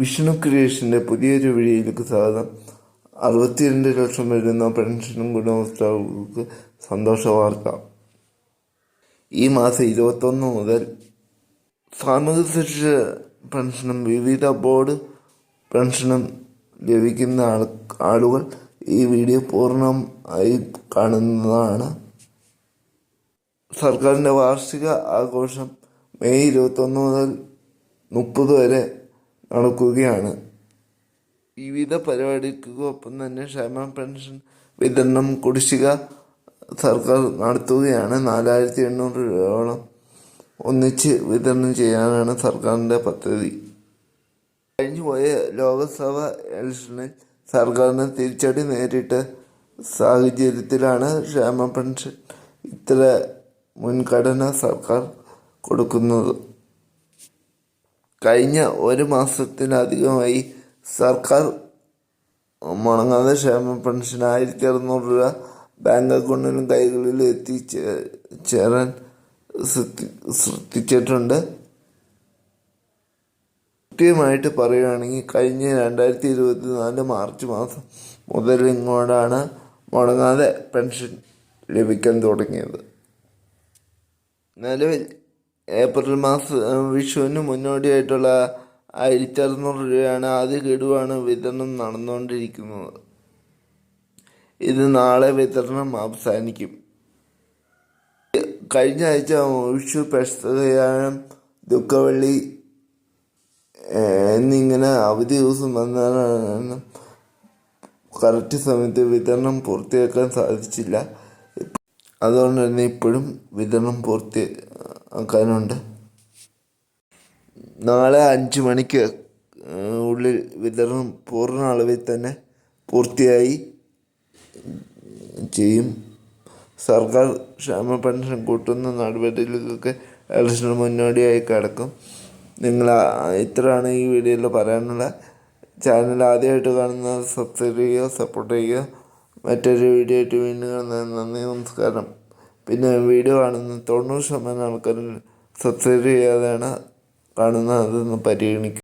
വിഷ്ണു ക്രിയേഷന്റെ പുതിയൊരു വീഡിയോയിലേക്ക് സ്വാഗതം. അറുപത്തിരണ്ട് ലക്ഷം വരുന്ന പെൻഷനും ഗുണഭോക്താക്കൾക്ക് സന്തോഷ വാർത്ത. ഈ മാസം ഇരുപത്തൊന്ന് മുതൽ സാമൂഹ്യ സുരക്ഷ പെൻഷനും വിവിധ ബോർഡ് പെൻഷനും ലഭിക്കുന്ന ആൾ ആളുകൾ ഈ വീഡിയോ പൂർണമായി കാണുന്നതാണ്. സർക്കാരിന്റെ വാർഷിക ആഘോഷം മെയ് ഇരുപത്തൊന്ന് മുതൽ മുപ്പത് വരെ നടക്കുകയാണ് വിവിധ പരിപാടിക്കൊപ്പം തന്നെ ക്ഷേമ പെൻഷൻ വിതരണം കുടിശ്ശിക സർക്കാർ നടത്തുകയാണ്. നാലായിരത്തി എണ്ണൂറ് രൂപയോളം ഒന്നിച്ച് വിതരണം ചെയ്യാനാണ് സർക്കാരിന്റെ പദ്ധതി. കഴിഞ്ഞുപോയ ലോകസഭ ഇലക്ഷനിൽ സർക്കാരിന് തിരിച്ചടി നേരിട്ട സാഹചര്യത്തിലാണ് ക്ഷേമ പെൻഷൻ ഇത്ര മുൻഗണന സർക്കാർ കൊടുക്കുന്നത്. കഴിഞ്ഞ ഒരു മാസത്തിലധികമായി സർക്കാർ മുടങ്ങാതെ ക്ഷേമ പെൻഷൻ ആയിരത്തി അറുന്നൂറ് രൂപ ബാങ്ക് അക്കൗണ്ടിലും കൈകളിലും എത്തിച്ചേരാൻ ശ്രദ്ധി- ശ്രദ്ധിച്ചിട്ടുണ്ട് കൃത്യമായിട്ട് പറയുകയാണെങ്കിൽ കഴിഞ്ഞ രണ്ടായിരത്തി ഇരുപത്തി നാല് മാർച്ച് മാസം മുതൽ ഇങ്ങോട്ടാണ് മുടങ്ങാതെ പെൻഷൻ ലഭിക്കാൻ തുടങ്ങിയത്. നിലവിൽ ഏപ്രിൽ മാസം വിഷുവിന് മുന്നോടിയായിട്ടുള്ള ആയിരത്തി അറുന്നൂറ് രൂപയാണ് ആദ്യ ഗഡുവാണ് വിതരണം നടന്നുകൊണ്ടിരിക്കുന്നത്. ഇത് നാളെ വിതരണം അവസാനിക്കും. കഴിഞ്ഞ ആഴ്ച വിഷു പെസകയാനം ദുഃഖവള്ളി എന്നിങ്ങനെ അവധി ദിവസം വന്നാണ് കറക്റ്റ് സമയത്ത് വിതരണം പൂർത്തിയാക്കാൻ സാധിച്ചില്ല. അതുകൊണ്ട് തന്നെ ഇപ്പോഴും വിതരണം പൂർത്തിയാക്കാനുണ്ട് നാളെ അഞ്ച് മണിക്ക് ഉള്ളിൽ വിതരണം പൂർണ അളവിൽ തന്നെ പൂർത്തിയായി ചെയ്യും. സർക്കാർ ക്ഷേമ പെൻഷൻ കൂട്ടുന്ന നടപടികൾക്കൊക്കെ ഇലക്ഷന് മുന്നോടിയായി കിടക്കും. നിങ്ങൾ ഇത്രയാണ് ഈ വീഡിയോയിൽ പറയാനുള്ള. ചാനൽ ആദ്യമായിട്ട് കാണുന്ന സബ്സ്ക്രൈബ് ചെയ്യുക സപ്പോർട്ട് ചെയ്യുക. മറ്റൊരു വീഡിയോ ആയിട്ട് വീണ്ടും കാണുന്നത് നന്ദി നമസ്കാരം. പിന്നെ വീഡിയോ കാണുന്ന തൊണ്ണൂറ് ശതമാനം ആൾക്കാരും സബ്സ്ക്രൈബ് ചെയ്യാതെയാണ് കാണുന്നത് അതൊന്ന് പരിഗണിക്കുക